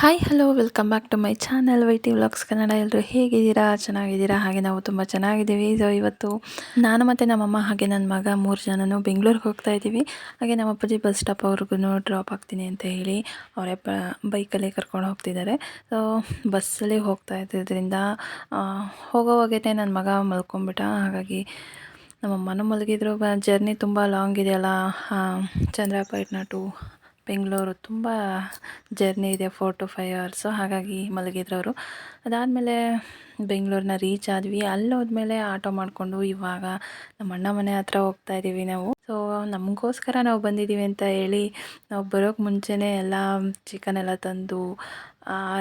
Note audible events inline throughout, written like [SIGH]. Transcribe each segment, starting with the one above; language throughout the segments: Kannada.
Hi hello welcome back to my channel Y T vlogs Kannada ಎಲ್ಲರೂ ಹೇಗಿದ್ದೀರಾ? ಚೆನ್ನಾಗಿದ್ದೀರಾ? ಹಾಗೆ ನಾವು ತುಂಬ ಚೆನ್ನಾಗಿದ್ದೀವಿ. ಸೊ ಇವತ್ತು ನಾನು ಮತ್ತು ನಮ್ಮಮ್ಮ ಹಾಗೆ ನನ್ನ ಮಗ ಮೂರು ಜನನು ಬೆಂಗಳೂರಿಗೆ ಹೋಗ್ತಾ ಇದ್ದೀವಿ. ಹಾಗೆ ನಮ್ಮ ಅಪ್ಪಾಜಿ ಬಸ್ ಸ್ಟಾಪ್ ಅವ್ರಿಗೂ ಡ್ರಾಪ್ ಆಗ್ತೀನಿ ಅಂತ ಹೇಳಿ ಅವರೇ ಬ ಬೈಕಲ್ಲೇ ಕರ್ಕೊಂಡು ಹೋಗ್ತಿದ್ದಾರೆ. ಸೊ ಬಸ್ಸಲ್ಲಿ ಹೋಗ್ತಾ ಇದ್ದಿದ್ದರಿಂದ ಹೋಗೋವಾಗೇ ನನ್ನ ಮಗ ಮಲ್ಕೊಂಬಿಟ್ಟ ಹಾಗಾಗಿ ನಮ್ಮಮ್ಮನೂ ಮಲಗಿದ್ರು. ಜರ್ನಿ ತುಂಬ ಲಾಂಗ್ ಇದೆಯಲ್ಲ ಚಂದ್ರಪೇಟ್ನ ಟು ಬೆಂಗಳೂರು ತುಂಬ ಜರ್ನಿ ಇದೆ ಫೋರ್ ಟು ಫೈವ್ ಅವರ್ಸು ಹಾಗಾಗಿ ಮಲಗಿದ್ರವರು. ಅವರು ಅದಾದಮೇಲೆ ಬೆಂಗಳೂರನ್ನ ರೀಚ್ ಆದ್ವಿ. ಅಲ್ಲಿ ಹೋದ್ಮೇಲೆ ಆಟೋ ಮಾಡಿಕೊಂಡು ಇವಾಗ ನಮ್ಮ ಅಣ್ಣ ಮನೆ ಹತ್ರ ಹೋಗ್ತಾ ಇದ್ದೀವಿ ನಾವು. ಸೊ ನಮಗೋಸ್ಕರ ನಾವು ಬಂದಿದ್ದೀವಿ ಅಂತ ಹೇಳಿ ನಾವು ಬರೋಕ್ಕೆ ಮುಂಚೆನೇ ಎಲ್ಲ ಚಿಕನ್ ಎಲ್ಲ ತಂದು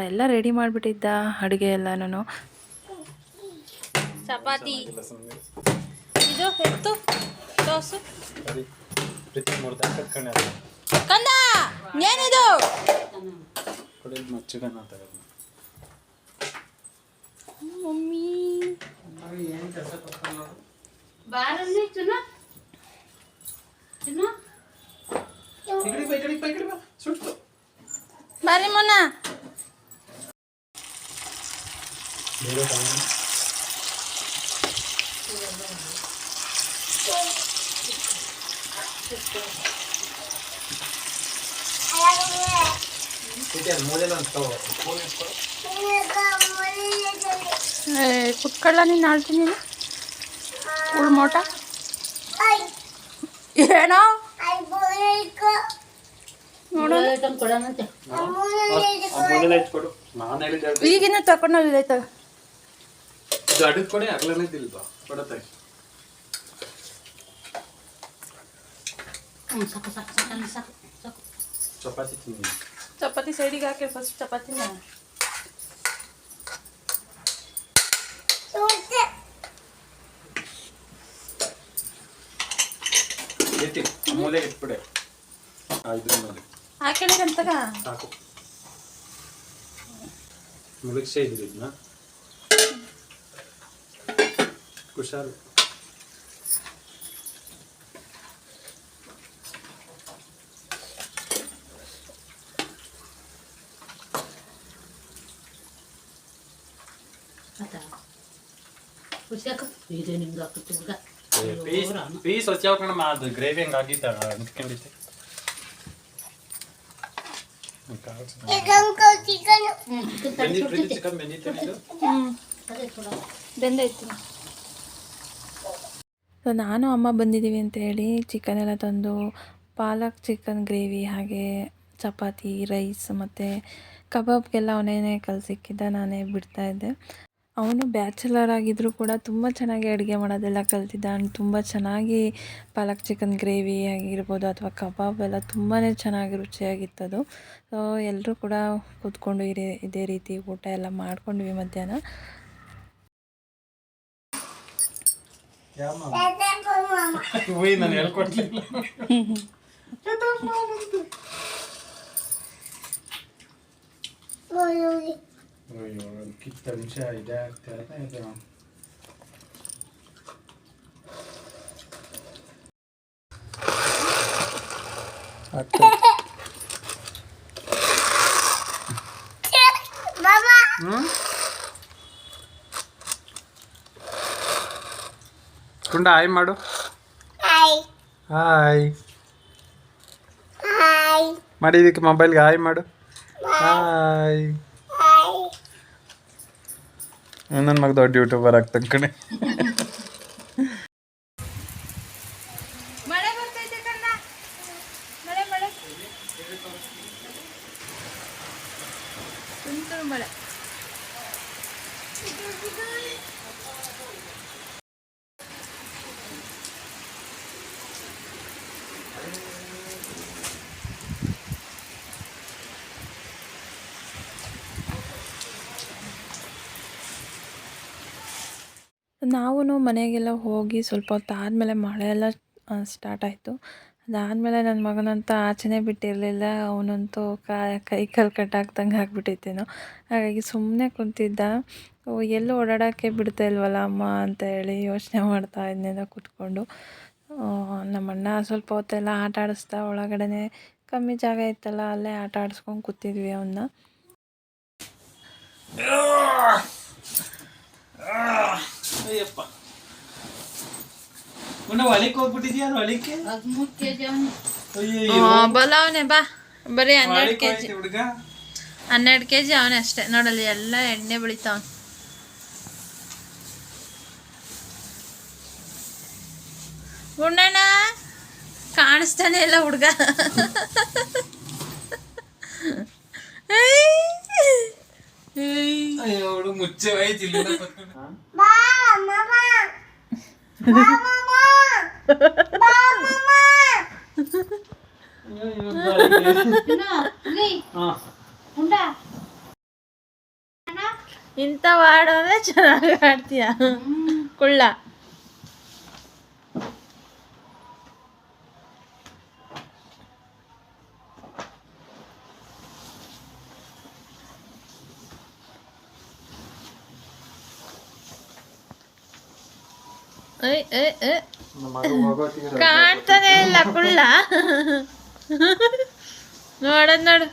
ಎಲ್ಲ ರೆಡಿ ಮಾಡಿಬಿಟ್ಟಿದ್ದ ಅಡುಗೆ ಎಲ್ಲನೂ ಚಪಾತಿ. ಇದು ಎತ್ತು ದೋಸು. ಕಂದ ಏನಿದು ಮಮ್ಮಿ ಬಾರಲ್ಲಿ ಚುನ ಚುನ ಬಾರಿ ಮೊನ್ನ ಕುತ್ಕೊಳ್ಳ ನೀನು ಆಳ್ತೀನಿ ನೀನು? ಉಳ್ ಮೋಟ? ಏನೋ? ನೋಡು. ಈಗಿನ ತಗೊಂಡೋಗಿದೈತ ಕೊಡಿ ಅಗ್ಲನೇದಿಲ್ವಾ ಕೊಡತ್ತೆ. ಚಪಾತಿ ತಿನ್ನಿ. ಚಪಾತಿ ಸೈಡಿಗೆ ಹಾಕಿ ಫಸ್ಟ್ ಚಪಾತಿನ ಎತ್ತಿ ಮೂಲೆ ಇಟ್ಬಿಡೆ ಆ, ಹುಷಾರು ಇದೆ ನಿಮ್ಗೆ ಹಾಕುತ್ತೆ ಹುಡುಗ ಪೀಸ್ ಪೀಸ್ ಹೊಚ್ಚಾವ ಕಣಮ್ಮ ಅದು ಗ್ರೇವಿ ಹಂಗೆ ಆಗಿತ್ತ ಅಂದ್ಕೊಂಡಿದ್ದೆ ಬೆಂದೈತಿ ಸೊ ನಾನು ಅಮ್ಮ ಬಂದಿದ್ದೀವಿ ಅಂತ ಹೇಳಿ ಚಿಕನ್ ಎಲ್ಲ ತಂದು ಪಾಲಕ್ ಚಿಕನ್ ಗ್ರೇವಿ ಹಾಗೆ ಚಪಾತಿ ರೈಸ್ ಮತ್ತು ಕಬಾಬ್ಗೆಲ್ಲ ಅವನೇನೇ ಕಲಸಿಕ್ಕಿದ್ದ ನಾನೇ ಬಿಡ್ತಾಯಿದ್ದೆ ಅವನು ಬ್ಯಾಚುಲರ್ ಆಗಿದ್ದರೂ ಕೂಡ ತುಂಬ ಚೆನ್ನಾಗಿ ಅಡುಗೆ ಮಾಡೋದೆಲ್ಲ ಕಲ್ತಿದ್ದ. ಆ್ಯಂಡ್ ತುಂಬ ಚೆನ್ನಾಗಿ ಪಾಲಕ್ ಚಿಕನ್ ಗ್ರೇವಿ ಆಗಿರ್ಬೋದು ಅಥವಾ ಕಬಾಬ್ ಎಲ್ಲ ತುಂಬಾ ಚೆನ್ನಾಗಿ ರುಚಿಯಾಗಿತ್ತದು. ಸೊ ಎಲ್ಲರೂ ಕೂಡ ಕೂತ್ಕೊಂಡು ಇದೇ ಇದೇ ರೀತಿ ಊಟ ಎಲ್ಲ ಮಾಡ್ಕೊಂಡ್ವಿ ಮಧ್ಯಾಹ್ನ. ಉಯ್ [LAUGHS] ನಾನು ಹೇಳ್ಕೊಡ್ಲಿಲ್ಲ ಅಯ್ಯೋ ಕಿತ್ತ ನಿಮಿಷ ಇದೆ ಆಗ್ತಾ ಇದೆ ಕುಂಡ ಹಾಯ್ ಮಾಡು ಹಾಯ್ ಮಾಡಿದಕ್ಕೆ ಮೊಬೈಲ್ಗೆ ಹಾಯ್ ಮಾಡು ಹಾಯ್ ನನ್ನ ಮಗ ದೊಡ್ಡ ಯೂಟ್ಯೂಬರ್ ಆಗ್ತಾನೆ ಕಣೆ ಮಳೆ ಬರ್ತೈತೆ ಕಣ್ಣ ಮಳೆ ಮಳೆ ತುಂತುರು ಮಳೆ ನಾವು ಮನೆಗೆಲ್ಲ ಹೋಗಿ ಸ್ವಲ್ಪ ಹೊತ್ತು ಆದಮೇಲೆ ಮಳೆ ಎಲ್ಲ ಸ್ಟಾರ್ಟ್ ಆಯಿತು. ಅದಾದಮೇಲೆ ನನ್ನ ಮಗನಂತೂ ಆಚೆನೇ ಬಿಟ್ಟಿರಲಿಲ್ಲ. ಅವನಂತೂ ಕೈ ಕಾಲು ಕಟ್ಟಾಕ್ದಂಗೆ ಆಗ್ಬಿಟ್ಟಿತ್ತೇನೋ. ಹಾಗಾಗಿ ಸುಮ್ಮನೆ ಕುಂತಿದ್ದ. ಎಲ್ಲೂ ಓಡಾಡೋಕ್ಕೆ ಬಿಡ್ತಾ ಇಲ್ವಲ್ಲ ಅಮ್ಮ ಅಂತ ಹೇಳಿ ಯೋಚನೆ ಮಾಡ್ತಾ ಇದ್ನೇನೋ ಕೂತ್ಕೊಂಡು. ನಮ್ಮಣ್ಣ ಸ್ವಲ್ಪ ಹೊತ್ತೆಲ್ಲ ಆಟ ಆಡಿಸ್ತಾ ಒಳಗಡೆನೇ ಕಮ್ಮಿ ಜಾಗ ಇತ್ತಲ್ಲ, ಅಲ್ಲೇ ಆಟ ಆಡಿಸ್ಕೊಂಡು ಕೂತಿದ್ವಿ ಅವನ್ನ ಅಯ್ಯಪ್ಪ ಮುನ್ನ ಹೊಲಿಕ್ ಹೋಗ್ಬಿಟ್ಟಿದ್ಯಾ ಹೊಲಿಕ್ಕೆ ಹದಿಮೂರು ಕೆ ಜಿ ಅವನು. ಅಯ್ಯಯ್ಯೋ. ಬಲ ಅವನೇ ಬಾ. ಬರೀ ಹನ್ನೆರಡು ಕೆಜಿ. ಕೆ ಹುಡ್ಗ? ಹನ್ನೆರಡು ಕೆ ಜಿ ಅವನೇ ಅಷ್ಟೇ. ನೋಡಲ್ಲಿ ಎಲ್ಲ ಎಣ್ಣೆ ಬೆಳಿತಾವ. ಗುಂಡಣ್ಣ ಕಾಣಿಸ್ತಾನೆ ಇಲ್ಲ ಹುಡುಗ. ಮುಚ್ಚೆ ಹೋಯ್ತು ಇಲ್ಲಿಂದ ಹಾಡು ಅಂದ್ರೆ ಇಂಥ ಚೆನ್ನಾಗಿ ಆಡ್ತೀಯ ಕುಳ್ಳ. ಕಾಣ್ತಾನೆ ಇಲ್ಲ ಕುಳ್ಳ ನೋಡದ್ ನೋಡು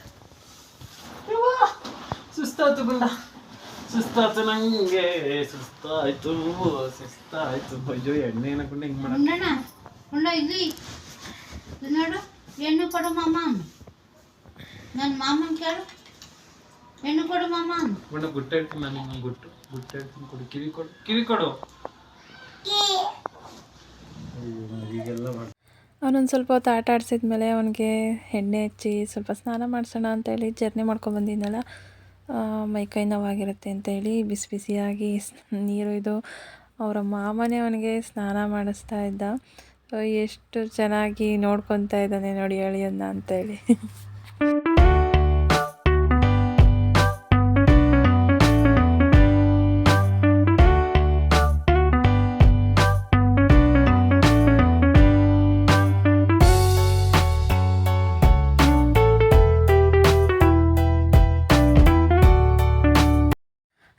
ಸುಸ್ತಾಯ್ತು ಗುಂಡ ಸುಸ್ತಾಯ್ತು ನಂಗೆ ಸುಸ್ತಾಯ್ತು ಸುಸ್ತಾಯ್ತು ಅಯ್ಯೋ ಎಣ್ಣೆ ಏನಕ್ಕೊಂಡು ಹಿಂಗ್ ಮಾಡ ಉಂಡಣ್ಣ ಉಂಡ ಇಲ್ಲಿ ಇದು ನೋಡು ಹೆಣ್ಣು ಕೊಡು ಮಾಮ ನನ್ನ ಮಾಮನ್ ಕೇಳು ಹೆಣ್ಣು ಕೊಡು ಮಾಮ ಗುಂಡ ಗುಟ್ಟ ಹೇಳ್ತೀನಿ ನಾನು ಹಿಂಗ್ ಗುಟ್ಟು ಗುಟ್ಟ ಹೇಳ್ತೀನಿ ಕೊಡು ಕಿವಿ ಕೊಡು ಕಿವಿ ಕೊಡು ಅಯ್ಯೋ, ಅವನೊಂದು ಸ್ವಲ್ಪ ಹೊತ್ತು ಆಟ ಆಡಿಸಿದ್ಮೇಲೆ ಅವನಿಗೆ ಎಣ್ಣೆ ಹಚ್ಚಿ ಸ್ವಲ್ಪ ಸ್ನಾನ ಮಾಡಿಸೋಣ ಅಂತೇಳಿ ಜರ್ನಿ ಮಾಡ್ಕೊಬಂದಿದ್ನಲ್ಲ ಮೈಕೈ ನೋವಾಗಿರುತ್ತೆ ಅಂತೇಳಿ ಬಿಸಿ ಬಿಸಿಯಾಗಿ ನೀರು ಇದು ಅವರ ಮಾಮನೇ ಅವನಿಗೆ ಸ್ನಾನ ಮಾಡಿಸ್ತಾ ಇದ್ದ. ಎಷ್ಟು ಚೆನ್ನಾಗಿ ನೋಡ್ಕೊತಾ ಇದ್ದಾನೆ ನೋಡಿ ಅಳಿಯನ್ನ ಅಂತೇಳಿ. [LAUGHS]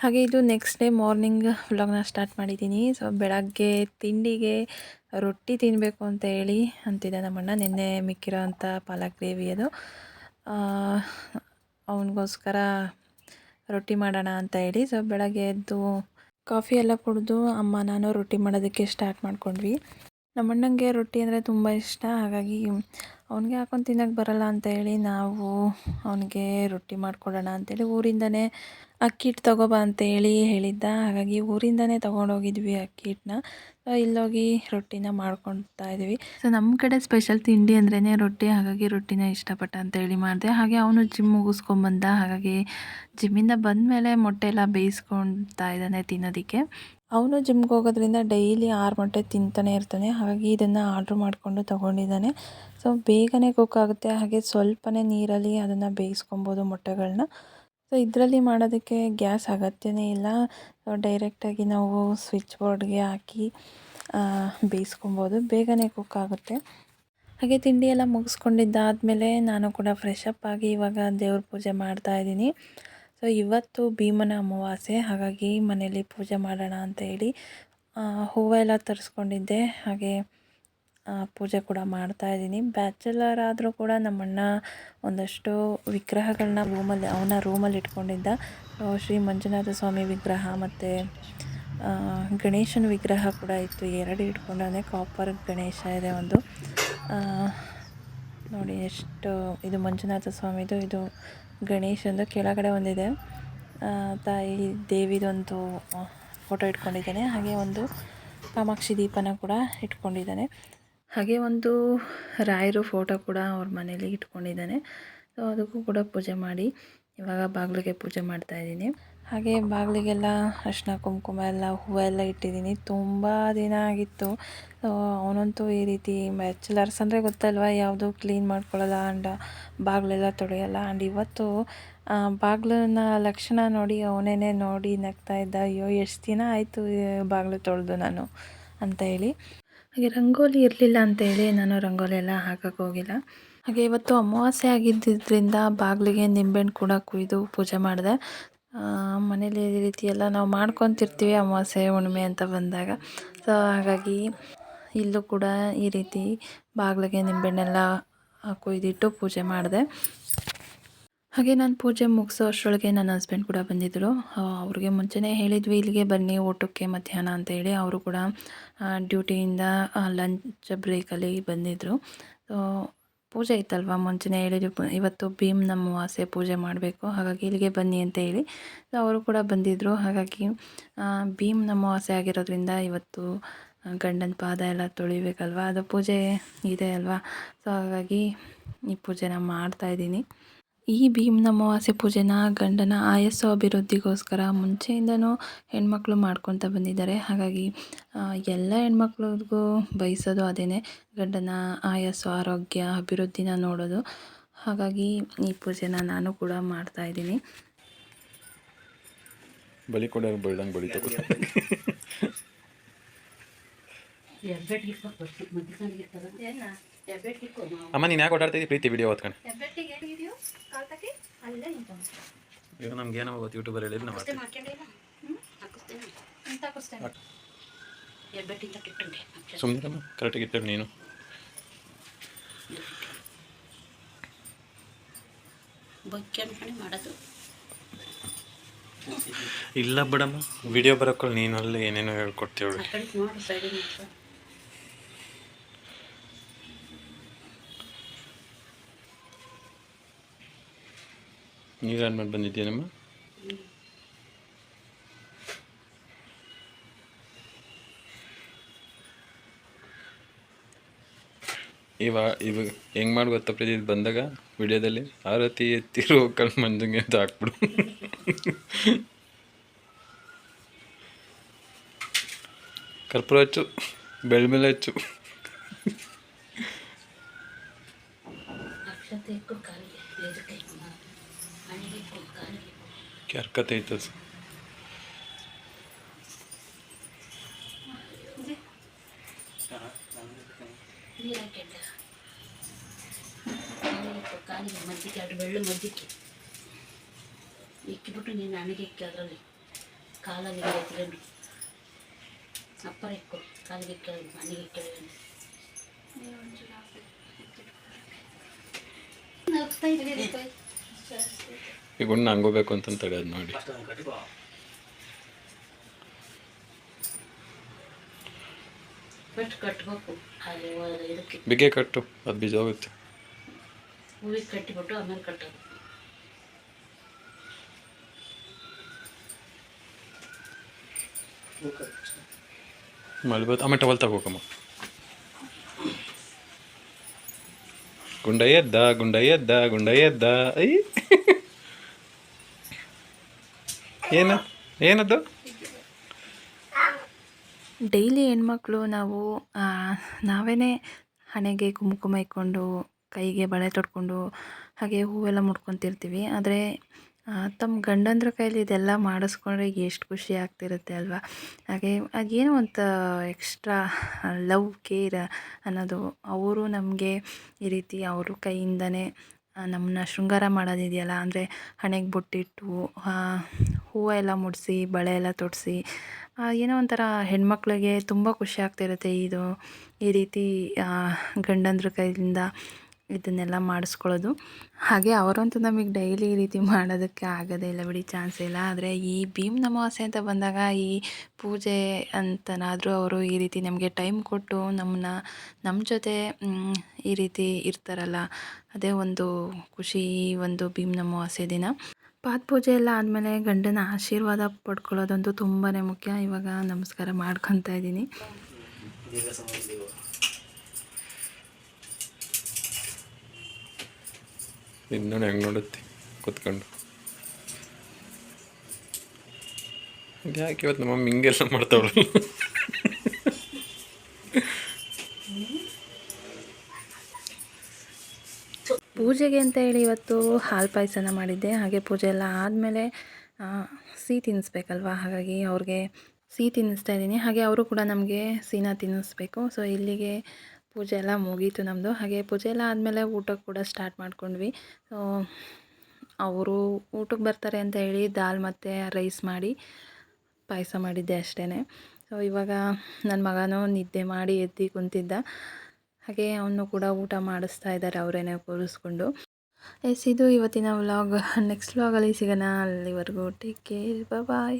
ಹಾಗೆ ಇದು ನೆಕ್ಸ್ಟ್ ಡೇ ಮಾರ್ನಿಂಗ್ ವ್ಲಾಗ್ನ ಸ್ಟಾರ್ಟ್ ಮಾಡಿದ್ದೀನಿ. ಸೊ ಬೆಳಗ್ಗೆ ತಿಂಡಿಗೆ ರೊಟ್ಟಿ ತಿನ್ನಬೇಕು ಅಂತ ಹೇಳಿ ಅಂತಿದ್ದೆ ನಮ್ಮಣ್ಣ. ನಿನ್ನೆ ಮಿಕ್ಕಿರೋ ಅಂಥ ಪಾಲಕ್ ಗ್ರೇವಿ ಅದು. ಅವನಿಗೋಸ್ಕರ ರೊಟ್ಟಿ ಮಾಡೋಣ ಅಂತ ಹೇಳಿ. ಸೊ ಬೆಳಗ್ಗೆ ಎದ್ದು ಕಾಫಿ ಎಲ್ಲ ಕುಡಿದು ಅಮ್ಮ, ನಾನು ರೊಟ್ಟಿ ಮಾಡೋದಕ್ಕೆ ಸ್ಟಾರ್ಟ್ ಮಾಡ್ಕೊಂಡ್ವಿ. ನಮ್ಮಣ್ಣಂಗೆ ರೊಟ್ಟಿ ಅಂದರೆ ತುಂಬ ಇಷ್ಟ. ಹಾಗಾಗಿ ಅವನಿಗೆ ಹಾಕೊಂಡು ತಿನ್ನೋಕ್ಕೆ ಬರಲ್ಲ ಅಂತ ಹೇಳಿ ನಾವು ಅವನಿಗೆ ರೊಟ್ಟಿ ಮಾಡಿಕೊಡೋಣ ಅಂತೇಳಿ ಊರಿಂದನೇ ಅಕ್ಕಿ ಹಿಟ್ಟು ತಗೋಬಾ ಅಂತೇಳಿ ಹೇಳಿದ್ದ. ಹಾಗಾಗಿ ಊರಿಂದನೇ ತೊಗೊಂಡೋಗಿದ್ವಿ ಅಕ್ಕಿ ಹಿಟ್ಟನ್ನ ಸೊ ಇಲ್ಲೋಗಿ ರೊಟ್ಟಿನ ಮಾಡ್ಕೊಳ್ತಾ ಇದ್ವಿ. ಸೊ ನಮ್ಮ ಕಡೆ ಸ್ಪೆಷಲ್ ತಿಂಡಿ ಅಂದ್ರೇ ರೊಟ್ಟಿ. ಹಾಗಾಗಿ ರೊಟ್ಟಿನ ಇಷ್ಟಪಟ್ಟ ಅಂತೇಳಿ ಮಾಡಿದೆ. ಹಾಗೆ ಅವನು ಜಿಮ್ ಮುಗಿಸ್ಕೊಂಬಂದ ಹಾಗಾಗಿ ಜಿಮ್ಮಿಂದ ಬಂದಮೇಲೆ ಮೊಟ್ಟೆ ಎಲ್ಲ ಬೇಯಿಸ್ಕೊಳ್ತಾ ಇದ್ದಾನೆ ತಿನ್ನೋದಕ್ಕೆ. ಅವನು ಜಿಮ್ಗೆ ಹೋಗೋದ್ರಿಂದ ಡೈಲಿ ಆರು ಮೊಟ್ಟೆ ತಿಂತಾನೆ ಇರ್ತಾನೆ. ಹಾಗಾಗಿ ಇದನ್ನು ಆರ್ಡ್ರ್ ಮಾಡಿಕೊಂಡು ತೊಗೊಂಡಿದ್ದಾನೆ. ಸೊ ಬೇಗನೆ ಕುಕ್ ಆಗುತ್ತೆ. ಹಾಗೆ ಸ್ವಲ್ಪನೇ ನೀರಲ್ಲಿ ಅದನ್ನು ಬೇಯಿಸ್ಕೊಬೋದು ಮೊಟ್ಟೆಗಳನ್ನ ಸೊ ಇದರಲ್ಲಿ ಮಾಡೋದಕ್ಕೆ ಗ್ಯಾಸ್ ಅಗತ್ಯನೇ ಇಲ್ಲ. ಸೊ ಡೈರೆಕ್ಟಾಗಿ ನಾವು ಸ್ವಿಚ್ ಬೋರ್ಡ್ಗೆ ಹಾಕಿ ಬೇಯಿಸ್ಕೊಬೋದು. ಬೇಗನೆ ಕುಕ್ ಆಗುತ್ತೆ. ಹಾಗೆ ತಿಂಡಿ ಎಲ್ಲ ಮುಗಿಸ್ಕೊಂಡಿದ್ದಾದಮೇಲೆ ನಾನು ಕೂಡ ಫ್ರೆಶ್ ಆಗಿ ಇವಾಗ ದೇವ್ರ ಪೂಜೆ ಮಾಡ್ತಾ ಇದ್ದೀನಿ. ಸೊ ಇವತ್ತು ಭೀಮನ ಅಮಾವಾಸ್ಯೆ, ಹಾಗಾಗಿ ಮನೇಲಿ ಪೂಜೆ ಮಾಡೋಣ ಅಂತ ಹೇಳಿ ಹೂವೆಲ್ಲ ಹೂವು ತರಿಸ್ಕೊಂಡಿದ್ದೆ. ಹಾಗೆ ಪೂಜೆ ಕೂಡ ಮಾಡ್ತಾ ಇದ್ದೀನಿ. ಬ್ಯಾಚುಲರ್ ಆದರೂ ಕೂಡ ನಮ್ಮಣ್ಣ ಒಂದಷ್ಟು ವಿಗ್ರಹಗಳನ್ನ ರೂಮಲ್ಲಿ ಅವನ ರೂಮಲ್ಲಿ ಇಟ್ಕೊಂಡಿದ್ದ. ಶ್ರೀ ಮಂಜುನಾಥ ಸ್ವಾಮಿ ವಿಗ್ರಹ ಮತ್ತು ಗಣೇಶನ ವಿಗ್ರಹ ಕೂಡ ಇತ್ತು. ಎರಡು ಇಟ್ಕೊಂಡೇ ಕಾಪರ್ ಗಣೇಶ ಇದೆ ಒಂದು. ನೋಡಿ ಎಷ್ಟು, ಇದು ಮಂಜುನಾಥ ಸ್ವಾಮಿದು, ಇದು ಗಣೇಶಂದು ಕೆಳಗಡೆ ಒಂದಿದೆ. ತಾಯಿ ದೇವಿದೊಂದು ಫೋಟೋ ಇಟ್ಕೊಂಡಿದ್ದಾನೆ. ಹಾಗೆ ಒಂದು ಕಾಮಾಕ್ಷಿ ದೀಪನ ಕೂಡ ಇಟ್ಕೊಂಡಿದ್ದಾನೆ. ಹಾಗೆ ಒಂದು ರಾಯರು ಫೋಟೋ ಕೂಡ ಅವ್ರ ಮನೇಲಿ ಇಟ್ಕೊಂಡಿದ್ದಾನೆ. ಸೊ ಅದಕ್ಕೂ ಕೂಡ ಪೂಜೆ ಮಾಡಿ, ಇವಾಗ ಬಾಗಿಲಿಗೆ ಪೂಜೆ ಮಾಡ್ತಾ ಇದ್ದೀನಿ. ಹಾಗೆ ಬಾಗಿಲಿಗೆಲ್ಲ ಅರಿಶಿನ, ಕುಂಕುಮ ಎಲ್ಲ ಹೂವೆಲ್ಲ ಇಟ್ಟಿದ್ದೀನಿ. ತುಂಬ ದಿನ ಆಗಿತ್ತು. ಅವನಂತೂ ಈ ರೀತಿ ಬ್ಯಾಚುಲರ್ಸ್ ಅಂದರೆ ಗೊತ್ತಲ್ವ? ಯಾವುದು ಕ್ಲೀನ್ ಮಾಡ್ಕೊಳ್ಳಲ್ಲ ಆ್ಯಂಡ್ ಬಾಗಿಲೆಲ್ಲ ತೊಳೆಯಲ್ಲ. ಆ್ಯಂಡ್ ಇವತ್ತು ಬಾಗಿಲನ್ನ ಲಕ್ಷಣ ನೋಡಿ, ಅವನೇನೆ ನೋಡಿ ನಗ್ತಾ ಇದ್ದ, ಅಯ್ಯೋ, ಎಷ್ಟು ದಿನ ಆಯಿತು ಬಾಗಿಲು ತೊಳೆದು ನಾನು? ಅಂತ ಹೇಳಿ. ಹಾಗೆ ರಂಗೋಲಿ ಇರಲಿಲ್ಲ ಅಂತ ಹೇಳಿ ನಾನು ರಂಗೋಲಿ ಎಲ್ಲ ಹಾಕಕ್ಕೆ ಹೋಗಿಲ್ಲ. ಹಾಗೆ ಇವತ್ತು ಅಮಾವಾಸ್ಯೆ ಆಗಿದ್ದರಿಂದ ಬಾಗಿಲಿಗೆ ನಿಂಬೆಹಣ್ಣು ಕೂಡ ಕುಯ್ದು ಪೂಜೆ ಮಾಡಿದೆ. ಮನೇಲಿ ಈ ರೀತಿ ಎಲ್ಲ ನಾವು ಮಾಡ್ಕೊತಿರ್ತೀವಿ ಅಮಾವಾಸ್ಯೆ ಹುಣ್ಮೆ ಅಂತ ಬಂದಾಗ. ಸೊ ಹಾಗಾಗಿ ಇಲ್ಲೂ ಕೂಡ ಈ ರೀತಿ ಬಾಗಿಲಿಗೆ ನಿಂಬೆಹಣ್ಣೆಲ್ಲ ಕೊಯ್ದಿಟ್ಟು ಪೂಜೆ ಮಾಡಿದೆ. ಹಾಗೆ ನಾನು ಪೂಜೆ ಮುಗಿಸೋ ಅಷ್ಟರೊಳಗೆ ನನ್ನ ಹಸ್ಬೆಂಡ್ ಕೂಡ ಬಂದಿದ್ದರು. ಅವ್ರಿಗೆ ಮುಂಚೆನೇ ಹೇಳಿದ್ವಿ, ಇಲ್ಲಿಗೆ ಬನ್ನಿ, ಊಟಕ್ಕೆ ಮಧ್ಯಾಹ್ನ ಅಂತ ಹೇಳಿ ಅವರು ಕೂಡ ಡ್ಯೂಟಿಯಿಂದ ಲಂಚ್ ಬ್ರೇಕಲ್ಲಿ ಬಂದಿದ್ದರು. ಸೊ ಪೂಜೆ ಇತ್ತಲ್ವ ಮುಂಚೆನೇ ಹೇಳಿದ್ವಿ ಪ- ಇವತ್ತು ಭೀಮ್ ಅಮಾವಾಸ್ಯೆ ಪೂಜೆ ಮಾಡಬೇಕು, ಹಾಗಾಗಿ ಇಲ್ಲಿಗೆ ಬನ್ನಿ ಅಂತ ಹೇಳಿ. ಸೊ ಅವರು ಕೂಡ ಬಂದಿದ್ದರು ಹಾಗಾಗಿ ಭೀಮ್ ಅಮಾವಾಸ್ಯೆ ಆಗಿರೋದ್ರಿಂದ ಇವತ್ತು ಗಂಡನ ಪಾದ ಎಲ್ಲ ತೊಳಿಬೇಕಲ್ವ, ಅದು ಪೂಜೆ ಇದೆ ಅಲ್ವಾ? ಸೊ ಹಾಗಾಗಿ ಈ ಪೂಜೆನ ಮಾಡ್ತಾಯಿದ್ದೀನಿ ಈ ಭೀಮ್ನ ಅಮಾವಾಸ್ಯೆ ಪೂಜೆನ ಗಂಡನ ಆಯಸ್ಸು ಅಭಿವೃದ್ಧಿಗೋಸ್ಕರ ಮುಂಚೆಯಿಂದನೂ ಹೆಣ್ಮಕ್ಳು ಮಾಡ್ಕೊತ ಬಂದಿದ್ದಾರೆ. ಹಾಗಾಗಿ ಎಲ್ಲ ಹೆಣ್ಮಕ್ಳಿಗೂ ಬಯಸೋದು ಅದೇ ಗಂಡನ ಆಯಸ್ಸು ಆರೋಗ್ಯ ಅಭಿವೃದ್ಧಿನ ನೋಡೋದು. ಹಾಗಾಗಿ ಈ ಪೂಜೆನ ನಾನು ಕೂಡ ಮಾಡ್ತಾ ಇದ್ದೀನಿ. ಬಲಿ ಕೊಡೋರು ಬೆಳ್ದಂಗೆ ಬಳಿತ ಅಮ್ಮ, ನೀನು ಯಾಕೆ ಓಡಾಡ್ತಿದ್ದಿ ಪ್ರೀತಿ ವಿಡಿಯೋ ಓದ್ಕೊಂಡು. ಈಗ ನಮ್ಗೆ ಏನೋ ಗೊತ್ತು ಯೂಟ್ಯೂಬರ್ ಹೇಳಿದ್ರು ನಾವು. ಸುಮ್ಮನೆ ಕರೆಕ್ಟಾಗಿ ಇಟ್ಟು ನೀನು. ಇಲ್ಲ ಬಿಡಮ್ಮ ವಿಡಿಯೋ ಬರೋಕ್ಕಲ್ಲಿ ನೀನು ಏನೇನೋ ಹೇಳ್ಕೊಡ್ತೀವಿ ಆ ಮೇಲೆ ಬಂದಿದ್ದೀನಮ್ಮ ಇವ ಇವ, ಹೆಂಗೆ ಮಾಡಿ ಗೊತ್ತಾ ಇದು ಬಂದಾಗ ವಿಡಿಯೋದಲ್ಲಿ ಆರತಿ ಎತ್ತಿರೋ ಕಲ್ ಮಂಜಂಗೆ ಅಂತ ಹಾಕ್ಬಿಡು. ಕರ್ಪೂರ ಹಚ್ಚು ಬೆಳ್ಮೇಲೆ ಹಚ್ಚು ಕೆರ್ಕತೆ ಐತೆ ನೀರು ಹಾಕ್ಯಂಡ ಕಾಲಿಗೆ ಇಕ್ಕು ಕಾಲಿಗೆ ಮಜ್ಜಿಗೆ ಎರಡು ಬೆಳ್ಳು ಮಜ್ಜಿಗೆ ಇಕ್ಕಿಬಿಟ್ಟು ನೀನು ನನಗೆ ಇಕ್ಕಿ ಅದರಲ್ಲಿ ಕಾಲಾಗಿ ಎತ್ಕೊಂಡು ಅಪ್ಪರ ಇಕ್ಕು ಕಾಲಿಗೆ ಇಕ್ಕ ಮನೆಗೆ ಇಕ್ಕೊಂಡು ನಗ್ತಾ ಇದ್ದೀರಿ ಕೈ ಈಗ ಉಣ್ಣು ಹಂಗೋಬೇಕು ಅಂತ ತಡೆಯೋದು ನೋಡಿ. ಬಿಗೆ ಕಟ್ಟು ಅದು ಬೀಜ ಹೋಗುತ್ತೆ ಕಟ್ಟಿಬಿಟ್ಟು ಆಮೇಲೆ ಕಟ್ಟೋದು. ಮಲ್ಬೋದು. ಆಮೇಲೆ ಟವಲ್ ತಗೋಕಮ್ಮ ಗುಂಡ ಎದ್ದ ಗುಂಡ ಎದ್ದ ಗುಂಡ ಎದ್ದ ಐ. ಏನು? ಏನದು? ಡೈಲಿ ಹೆಣ್ಮಕ್ಳು ನಾವು ನಾವೇ ಹಣೆಗೆ ಕುಂಕುಮ ಇಕ್ಕೊಂಡು, ಕೈಗೆ ಬಳೆ ತೊಡ್ಕೊಂಡು, ಹಾಗೆ ಹೂವೆಲ್ಲ ಮುಡ್ಕೊತಿರ್ತೀವಿ. ಆದರೆ ತಮ್ಮ ಗಂಡಂದ್ರ ಕೈಲಿ ಇದೆಲ್ಲ ಮಾಡಿಸ್ಕೊಂಡ್ರೆ ಎಷ್ಟು ಖುಷಿ ಆಗ್ತಿರುತ್ತೆ ಅಲ್ವಾ? ಹಾಗೆ ಅದೇನೋ ಒಂದು ಎಕ್ಸ್ಟ್ರಾ ಲವ್ ಕೇರ್ ಅನ್ನೋದು. ಅವರು ನಮಗೆ ಈ ರೀತಿ ಅವರು ಕೈಯಿಂದನೇ ನಮ್ಮನ್ನ ಶೃಂಗಾರ ಮಾಡೋದಿದೆಯಲ್ಲ, ಅಂದರೆ ಹಣೆಗೆ ಬೊಟ್ಟಿಟ್ಟು ಹೂವು ಎಲ್ಲ ಮುಡಿಸಿ, ಬಳೆ ಎಲ್ಲ ತೊಡಿಸಿ ಏನೋ ಒಂಥರ ಹೆಣ್ಮಕ್ಳಿಗೆ ತುಂಬ ಖುಷಿ ಆಗ್ತಿರುತ್ತೆ ಇದು, ಈ ರೀತಿ ಗಂಡಂದ್ರ ಕೈಯಿಂದ ಇದನ್ನೆಲ್ಲ ಮಾಡಿಸ್ಕೊಳ್ಳೋದು. ಹಾಗೆ ಅವರಂತೂ ನಮಗೆ ಡೈಲಿ ಈ ರೀತಿ ಮಾಡೋದಕ್ಕೆ ಆಗೋದೇ ಇಲ್ಲ ಬಿಡಿ ಚಾನ್ಸ್ ಇಲ್ಲ. ಆದರೆ ಈ ಭೀಮ್ ಅಮಾವಾಸ್ಯೆ ಅಂತ ಬಂದಾಗ, ಈ ಪೂಜೆ ಅಂತನಾದರೂ ಅವರು ಈ ರೀತಿ ನಮಗೆ ಟೈಮ್ ಕೊಟ್ಟು ನಮ್ಮನ್ನ ನಮ್ಮ ಜೊತೆ ಈ ರೀತಿ ಇರ್ತಾರಲ್ಲ, ಅದೇ ಒಂದು ಖುಷಿ, ಒಂದು ಭೀಮ್ ಅಮಾವಾಸ್ಯೆ ದಿನ. ಪಾದ ಪೂಜೆ ಎಲ್ಲ ಆದಮೇಲೆ ಗಂಡನ ಆಶೀರ್ವಾದ ಪಡ್ಕೊಳ್ಳೋದಂತೂ ತುಂಬಾ ಮುಖ್ಯ. ಇವಾಗ ನಮಸ್ಕಾರ ಮಾಡ್ಕೊತಾ ಇದ್ದೀನಿ. ಹೆಂಗೆ ನೋಡುತ್ತೆ? ಕೂತ್ಕೊಂಡು. ಯಾಕೆ ಇವತ್ತು ನಮ್ಮ ಮಮ್ಮಿ ಹಿಂಗೆಲ್ಲ ಮಾಡ್ತಾವಳು? ಪೂಜೆಗೆ ಅಂತ ಹೇಳಿ ಇವತ್ತು ಹಾಲು ಪಾಯಸನ ಮಾಡಿದ್ದೆ. ಹಾಗೆ ಪೂಜೆ ಎಲ್ಲ ಆದಮೇಲೆ ಸಿಹಿ ತಿನ್ನಿಸ್ಬೇಕಲ್ವ? ಹಾಗಾಗಿ ಅವ್ರಿಗೆ ಸಿಹಿ ತಿನ್ನಿಸ್ತಾ ಇದ್ದೀನಿ. ಹಾಗೆ ಅವರು ಕೂಡ ನಮಗೆ ಸಿಹಿನ ತಿನ್ನಿಸ್ಬೇಕು. ಸೊ ಇಲ್ಲಿಗೆ ಪೂಜೆ ಎಲ್ಲ ಮುಗೀತು ನಮ್ಮದು ಹಾಗೆ ಪೂಜೆ ಎಲ್ಲ ಆದಮೇಲೆ ಊಟಕ್ಕೆ ಕೂಡ ಸ್ಟಾರ್ಟ್ ಮಾಡ್ಕೊಂಡ್ವಿ. ಸೊ ಅವರು ಊಟಕ್ಕೆ ಬರ್ತಾರೆ ಅಂತ ಹೇಳಿ ದಾಲ್ ಮತ್ತು ರೈಸ್ ಮಾಡಿ ಪಾಯಸ ಮಾಡಿದ್ದೆ ಅಷ್ಟೇ ಸೊ ಇವಾಗ ನನ್ನ ಮಗನೂ ನಿದ್ದೆ ಮಾಡಿ ಎದ್ದು ಕುಂತಿದ್ದ. ಹಾಗೆ ಅವನು ಕೂಡ ಊಟ ಮಾಡಿಸ್ತಾ ಇದ್ದಾರೆ, ಅವರೇನೆ ಕೂರಿಸ್ಕೊಂಡು. ಎಸ್, ಇದು ಇವತ್ತಿನ ವ್ಲಾಗ್. [LAUGHS] ನೆಕ್ಸ್ಟ್ ವ್ಲಾಗಲ್ಲಿ ಸಿಗೋಣ. ಅಲ್ಲಿವರೆಗೂ ಟೇಕ್ ಕೇರ್ ಬಾಯ್